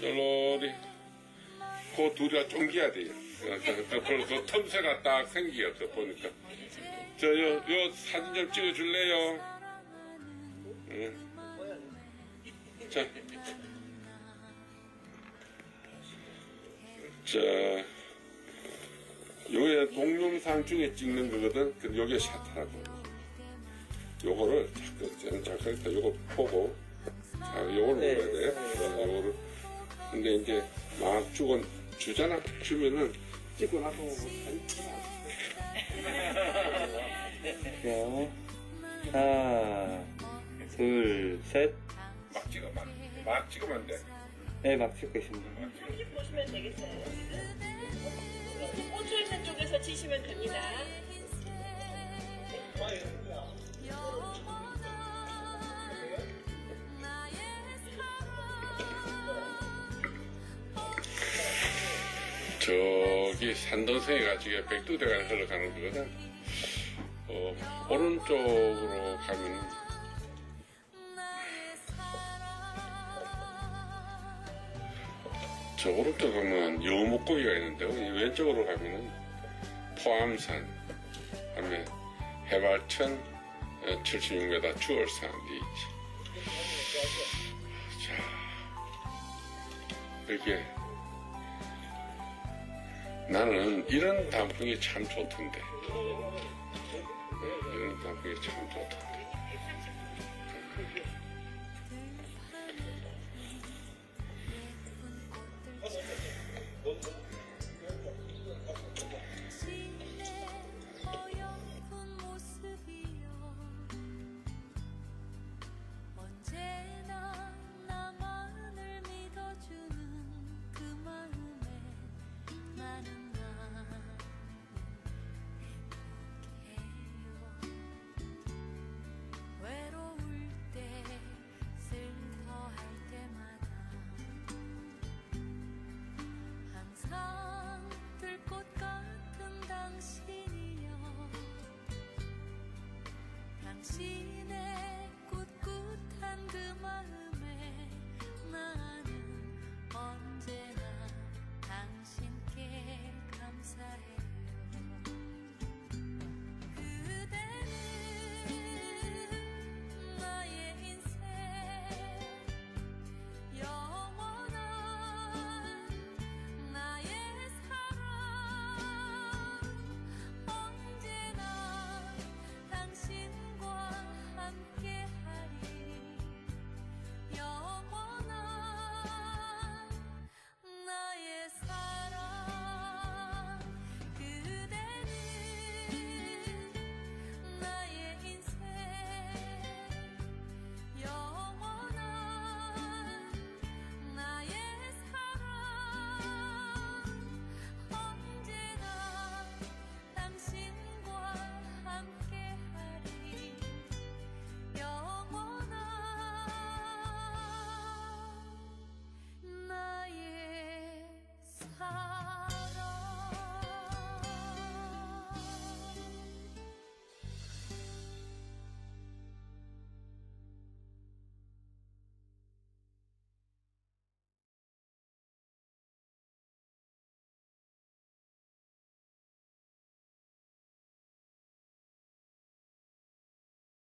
쫄로리 그 둘이가 쫑겨야 돼요. 그, 그, 그, 그, 그 틈새가 딱 생기요. 그 보니까. 저, 요, 요 사진 좀 찍어줄래요? 응. 자. 자. 요게 동영상 중에 찍는 거거든. 근데 요게 샷하라고. 요거를 자꾸, 자꾸, 요거 보고. 자, 요걸 네. 먹어야 돼. 자, 요거를. 근데 이제 막 주고, 주잖아. 주면은 찍고 나서. 자, 하나, 둘, 셋. 막 찍어, 막. 막 찍으면 안 돼. 네, 막 찍고 있습니다. 편집 보시면 되겠어요. 5초 있는 쪽에서 치시면 됩니다. 저기 산동생이가 지금 백두대간을 흘러가는 거거든. 어, 오른쪽으로 가면 저 오른쪽 가면 여목고기가 있는데 이 왼쪽으로 가면은 포암산, 그다음에 해발 1,076m 추월산이 있지. 자, 이렇게 나는 이런 단풍이 참 좋던데. 이런 단풍이 참 좋다.